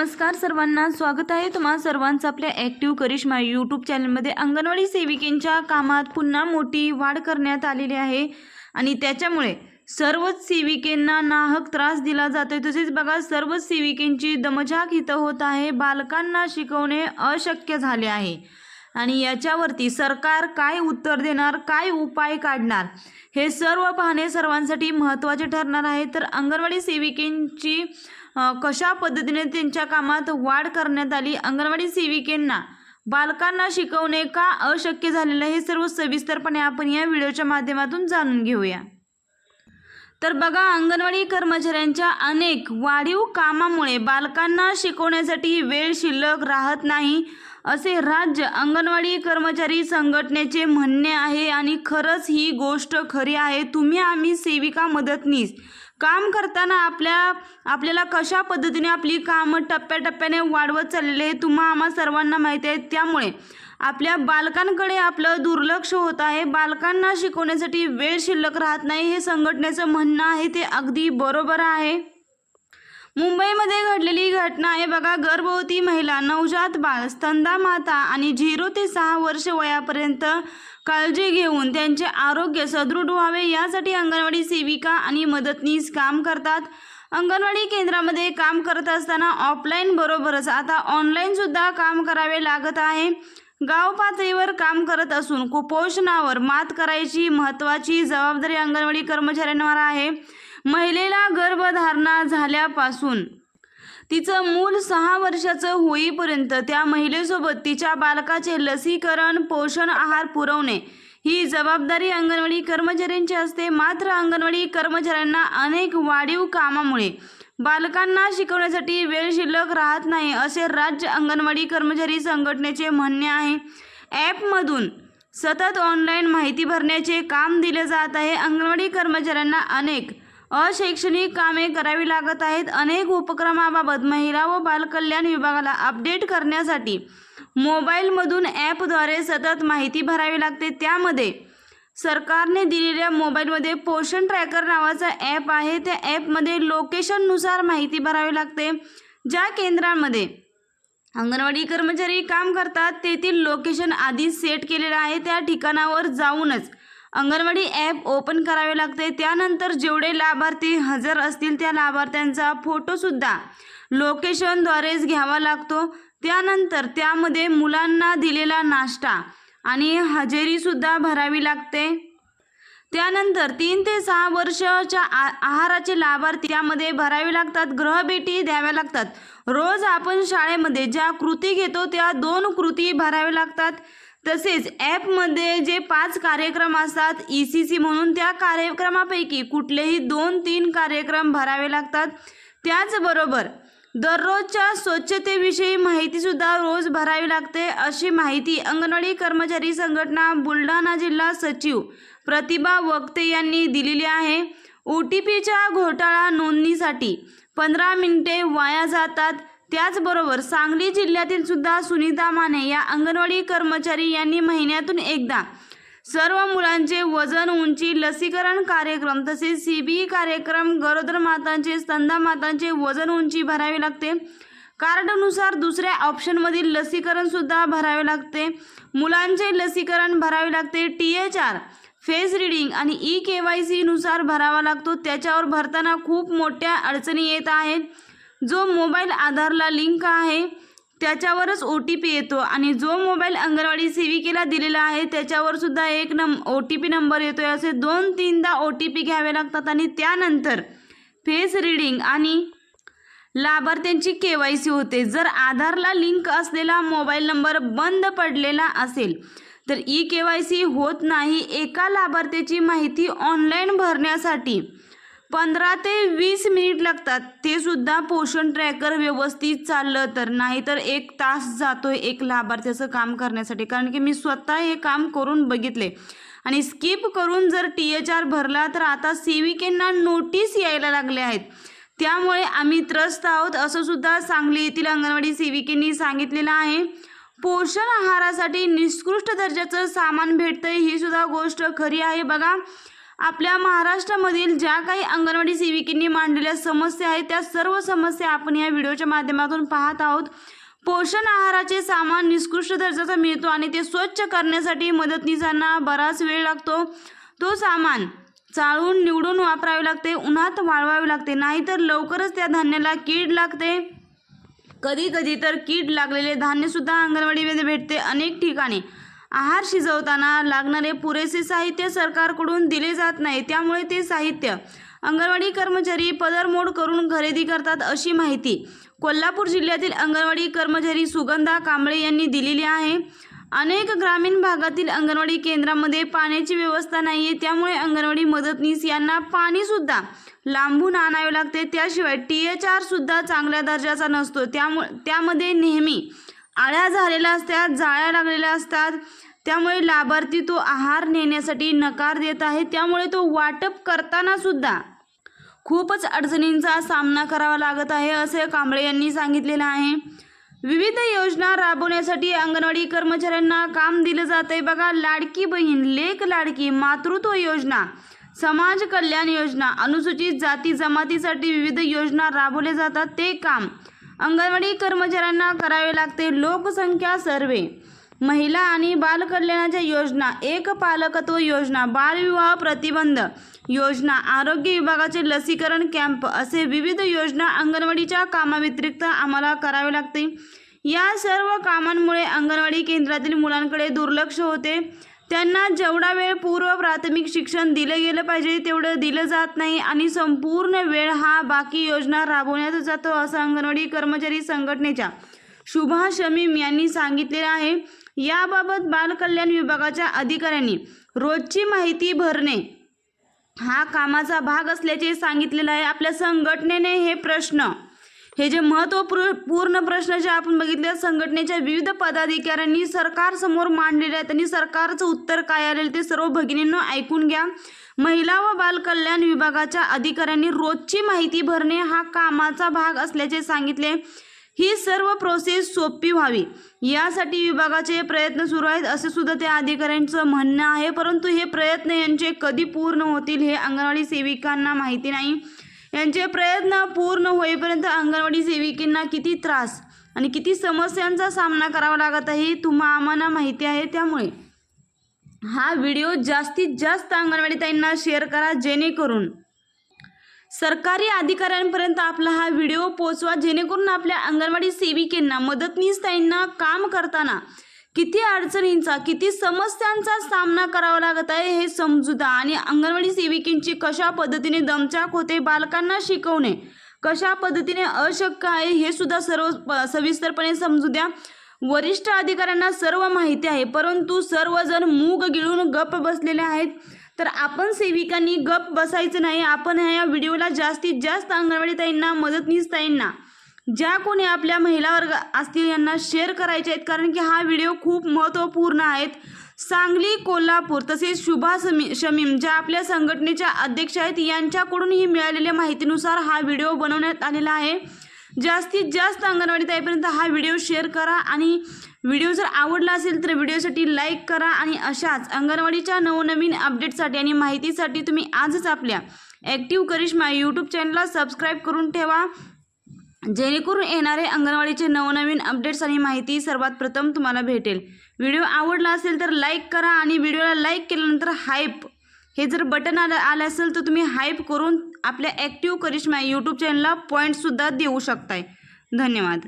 नमस्कार सर्वांना स्वागत आहे तुम्हा सर्वांचं आपल्या ॲक्टिव्ह करिश्मा यूट्यूब चॅनलमध्ये अंगणवाडी सेविकेंच्या कामात पुन्हा मोठी वाढ करण्यात आलेली आहे. आणि त्याच्यामुळे सर्वच सेविकेंना नाहक त्रास दिला जातो आहे तसेच बघा सर्वच सेविकेंची दमझाक इथं होत आहे. बालकांना शिकवणे अशक्य झाले आहे. आणि याच्यावरती सरकार काय उत्तर देणार काय उपाय काढणार हे सर्व पाहणे सर्वांसाठी महत्त्वाचे ठरणार आहे. तर अंगणवाडी सेविकेंची कशा पद्धतीने त्यांच्या कामात वाढ करण्यात आली? अंगणवाडी सेविकेंना बालकांना शिकवणे का अशक्य झालेलं हे सर्व सविस्तरपणे आपण या व्हिडिओच्या माध्यमातून जाणून घेऊया. तर बघा अंगणवाडी कर्मचाऱ्यांच्या अनेक वाढीव कामामुळे बालकांना शिकवण्यासाठी वेळ शिल्लक राहत नाही असे राज्य अंगणवाडी कर्मचारी संघटनेचे म्हणणे आहे. आणि खरंच ही गोष्ट खरी आहे. तुम्ही आम्ही सेविका मदतनीस काम करताना आपल्या आपल्याला कशा पद्धतीने आपली कामं टप्प्याटप्प्याने वाढवत चाललेले आहे तुम्हा आम्हा सर्वांना माहिती आहे. त्यामुळे आपल्या बालकांकडे आपलं दुर्लक्ष होत आहे. बालकांना शिकवण्यासाठी वेळ शिल्लक राहत नाही. हे संघटनेचं म्हणणं आहे ते अगदी बरोबर आहे. मुंबईमध्ये घडलेली घटना आहे बघा. गर्भवती महिला नवजात बाळ स्तंदा माता आणि झिरो ते सहा वर्ष वयापर्यंत काळजी घेऊन त्यांचे आरोग्य सदृढ व्हावे यासाठी अंगणवाडी सेविका आणि मदतनीस काम करतात. अंगणवाडी केंद्रामध्ये काम करत असताना ऑफलाईन बरोबरच आता ऑनलाईन सुद्धा काम करावे लागत आहे. गाव पातळीवर काम करत असून कुपोषणावर मात करायची महत्त्वाची जबाबदारी अंगणवाडी कर्मचाऱ्यांवर आहे. महिलेला गर्भधारणा झाल्यापासून. तिचं मूल सहा वर्षाचं होईपर्यंत त्या महिलेसोबत तिच्या बालकाचे लसीकरण पोषण आहार पुरवणे ही जबाबदारी अंगणवाडी कर्मचाऱ्यांची असते. मात्र अंगणवाडी कर्मचाऱ्यांना अनेक वाढीव कामामुळे बालकांना शिकवण्यासाठी वेळ शिल्लक राहत नाही असे राज्य अंगणवाडी कर्मचारी संघटनेचे म्हणणे आहे. ॲपमधून सतत ऑनलाईन माहिती भरण्याचे काम दिले जात आहे. अंगणवाडी कर्मचाऱ्यांना अनेक अशैक्षणिक कामे करावी लागत आहेत. अनेक उपक्रमाबाबत महिला व बालकल्याण विभागाला अपडेट करण्यासाठी मोबाईलमधून ॲपद्वारे सतत माहिती भरावी लागते. त्यामध्ये सरकारने दिलेल्या मोबाईलमध्ये पोषण ट्रॅकर नावाचा ॲप आहे. त्या ॲपमध्ये लोकेशननुसार माहिती भरावी लागते. ज्या केंद्रांमध्ये अंगणवाडी कर्मचारी काम करतात तेथील लोकेशन आधीच सेट केलेलं आहे. त्या ठिकाणावर जाऊनच अंगणवाडी ॲप ओपन करावे लागते. त्यानंतर जेवढे लाभार्थी हजर असतील त्या लाभार्थ्यांचा फोटोसुद्धा लोकेशनद्वारेच घ्यावा लागतो. त्यानंतर त्यामध्ये मुलांना दिलेला नाश्ता आणि हजेरीसुद्धा भरावी लागते. त्यानंतर तीन ते सहा वर्षाच्या आ आहाराचे लाभार्थी त्यामध्ये भरावे लागतात. ग्रहभेटी द्याव्या लागतात. रोज आपण शाळेमध्ये ज्या कृती घेतो त्या दोन कृती भराव्या लागतात. तसेच ॲपमध्ये जे पाच कार्यक्रम असतात ई सी सी म्हणून त्या कार्यक्रमापैकी कुठलेही दोन तीन कार्यक्रम भरावे लागतात. त्याचबरोबर दररोजच्या स्वच्छतेविषयी माहितीसुद्धा रोज भरावी लागते अशी माहिती अंगणवाडी कर्मचारी संघटना बुलढाणा जिल्हा सचिव प्रतिभा वक्ते यांनी दिलेली आहे. ओ टी पीच्या घोटाळा नोंदणीसाठी पंधरा मिनिटे वाया जातात. त्याचबरोबर सांगली जिल्ह्यातील सुद्धा सुनीता माने या अंगणवाडी कर्मचारी यांनी महिन्यातून एकदा सर्व मुलांचे वजन उंची लसीकरण कार्यक्रम तसेच सी बी कार्यक्रम गरोदर मातांचे स्तंदा मातांचे वजन उंची भरावी लागते. कार्डनुसार दुसऱ्या ऑप्शनमधील लसीकरणसुद्धा भरावे लागते. मुलांचे लसीकरण भरावे लागते. T H R face reading आणि ई के वाय सीनुसार भरावा लागतो. त्याच्यावर भरताना खूप मोठ्या अडचणी येत आहेत. जो मोबाईल आधारला लिंक आहे त्याच्यावरच ओ टी पी येतो. आणि जो मोबाईल अंगणवाडी सेविकेला दिलेला आहे त्याच्यावर सुद्धा एक नम ओ टी पी नंबर येतो आहे असे दोन तीनदा ओ टी पी घ्यावे लागतात आणि त्यानंतर फेस रिडिंग आणि लाभार्थ्यांची के वाय सी होते. जर आधारला लिंक असलेला मोबाईल नंबर बंद पडलेला असेल तर ई के वाय सी होत नाही. एका लाभार्थ्याची माहिती ऑनलाईन भरण्यासाठी पंधरा ते वीस मिनिट लागतात. ते सुद्धा पोषण ट्रॅकर व्यवस्थित चाललं तर. नाहीतर एक तास जातोय एक लाभार्थ्याचं काम करण्यासाठी. कारण की मी स्वतः हे काम करून बघितले. आणि स्किप करून जर टी एच आर भरला तर आता सेविकेंना नोटीस यायला लागले आहेत. त्यामुळे आम्ही त्रस्त आहोत. असं सुद्धा सांगली येथील अंगणवाडी सेविकेंनी सांगितलेलं आहे. पोषण आहारासाठी निकृष्ट दर्जाचं सामान भेटतंय. ही सुद्धा गोष्ट खरी आहे बघा. आपल्या महाराष्ट्रामधील ज्या काही अंगणवाडी सेविकांनी मांडलेल्या समस्या आहेत त्या सर्व समस्या आपण या व्हिडिओच्या माध्यमातून पाहत आहोत. पोषण आहाराचे सामान निकृष्ट दर्जाचा मिळतो आणि ते स्वच्छ करण्यासाठी मदतनीसांना बराच वेळ लागतो. तो सामान चाळून निवडून वापरावे लागते उन्हात वाळवावे लागते नाहीतर लवकरच त्या धान्याला कीड लागते. कधी कधी तर कीड लागलेले धान्यसुद्धा अंगणवाडीमध्ये भेटते अनेक ठिकाणी. आहार शिजवताना लागणारे पुरेसे साहित्य सरकारकडून दिले जात नाही त्यामुळे ते साहित्य अंगणवाडी कर्मचारी पदरमोड करून खरेदी करतात अशी माहिती कोल्हापूर जिल्ह्यातील अंगणवाडी कर्मचारी सुगंधा कांबळे यांनी दिलेली आहे. अनेक ग्रामीण भागातील अंगणवाडी केंद्रामध्ये पाण्याची व्यवस्था नाही आहे त्यामुळे अंगणवाडी मदतनीस यांना पाणीसुद्धा लांबून आणावे लागते. त्याशिवाय टी एच आरसुद्धा चांगल्या दर्जाचा नसतो. त्यामुळे त्यामध्ये नेहमी आळ्या झालेल्या असतात जाळ्या लागलेल्या असतात. त्यामुळे लाभार्थी तो आहार नेण्यासाठी नकार देत आहे. त्यामुळे तो वाटप करताना सुद्धा खूपच अडचणींचा सामना करावा लागत आहे असे कांबळे यांनी सांगितलेलं आहे. विविध योजना राबवण्यासाठी अंगणवाडी कर्मचाऱ्यांना काम दिलं जात आहे बघा लाडकी बहीण लेख लाडकी मातृत्व योजना समाज कल्याण योजना अनुसूचित जाती जमातीसाठी विविध योजना राबवल्या जातात. ते काम अंगणवाडी कर्मचाऱ्यांना करावे लागते लोकसंख्या सर्वे. महिला आणि बालकल्याणाच्या योजना एक पालकत्व योजना बालविवाह प्रतिबंध योजना आरोग्य विभागाचे लसीकरण कॅम्प असे विविध योजना अंगणवाडीच्या कामाव्यतिरिक्त आम्हाला करावे लागते. या सर्व कामांमुळे अंगणवाडी केंद्रातील मुलांकडे दुर्लक्ष होते. त्यांना जेवढा वेळ पूर्व प्राथमिक शिक्षण दिलं गेलं पाहिजे तेवढं दिलं जात नाही आणि संपूर्ण वेळ हा बाकी योजना राबवण्यात जातो असं अंगणवाडी कर्मचारी संघटनेच्या शुभा शमीम यांनी सांगितलेलं आहे. याबाबत बालकल्याण विभागाच्या अधिकाऱ्यांनी रोजची माहिती भरणे हा कामाचा भाग असल्याचे सांगितलेलं आहे. आपल्या संघटनेने हे प्रश्न हे जे महत्त्वपूर्ण पूर्ण प्रश्न जे आपण बघितले संघटनेच्या विविध पदाधिकाऱ्यांनी सरकारसमोर मांडलेले आहेत आणि सरकारचं उत्तर काय आलेलं ते सर्व भगिनींना ऐकून घ्या. महिला व बालकल्याण विभागाच्या अधिकाऱ्यांनी रोजची माहिती भरणे हा कामाचा भाग असल्याचे सांगितले. ही सर्व प्रोसेस सोपी व्हावी. यासाठी विभागाचे प्रयत्न सुरू आहेत असे सुद्धा त्या अधिकाऱ्यांचं म्हणणं आहे. परंतु हे प्रयत्न यांचे कधी पूर्ण होतील हे अंगणवाडी सेविकांना माहिती नाही. यांचे प्रयत्न पूर्ण होईपर्यंत अंगणवाडी सेविकेंना किती त्रास आणि किती समस्यांचा सामना करावा लागत आहे हे तुम्हा आम्हाला माहिती आहे. त्यामुळे हा व्हिडिओ जास्तीत जास्त अंगणवाडी ताईंना शेअर करा जेणेकरून सरकारी अधिकाऱ्यांपर्यंत आपला हा व्हिडिओ पोचवा जेणेकरून आपल्या अंगणवाडी सेविकेंना मदतनीस ताईंना काम करताना किती अडचणींचा किती समस्यांचा सामना करावा लागत आहे हे समजू द्या. आणि अंगणवाडी सेविकेंची कशा पद्धतीने दमचाक होते बालकांना शिकवणे कशा पद्धतीने अशक्य आहे हे सुद्धा सर्व प- सविस्तरपणे समजू द्या. वरिष्ठ अधिकाऱ्यांना सर्व माहिती आहे परंतु सर्वजण मूग गिळून गप बसलेले आहेत. तर आपण सेविकांनी गप बसायचं नाही. आपण ह्या व्हिडिओला जास्तीत जास्त अंगणवाडी ताईंना मदतनीस ताईंना ज्या कोणी आपल्या महिला वर्ग असतील यांना शेअर करायचे आहेत कारण की हा व्हिडिओ खूप महत्त्वपूर्ण आहेत. सांगली कोल्हापूर तसेच शुभा समी शमीम ज्या आपल्या संघटनेच्या अध्यक्ष आहेत यांच्याकडूनही मिळालेल्या माहितीनुसार हा व्हिडिओ बनवण्यात आलेला आहे. जास्तीत जास्त अंगणवाडी ताईपर्यंत हा व्हिडिओ शेअर करा आणि व्हिडिओ जर आवडला असेल तर व्हिडिओसाठी लाईक करा आणि अशाच अंगणवाडीच्या नवनवीन अपडेटसाठी आणि माहितीसाठी तुम्ही आजच आपल्या ॲक्टिव्ह करिश्मा यूट्यूब चॅनलला सबस्क्राईब करून ठेवा. जेणेकरून येणारे अंगणवाडीचे नवनवीन अपडेट्स आणि माहिती सर्वात प्रथम तुम्हाला भेटेल. व्हिडिओ आवडला असेल तर लाईक करा आणि व्हिडिओला लाईक केल्यानंतर हाईप. हे जर बटन आलं आलं असेल तर तुम्ही हाईप करून आपल्या ॲक्टिव्ह करिश्मा यूट्यूब चॅनलला पॉईंटसुद्धा देऊ शकताय. धन्यवाद.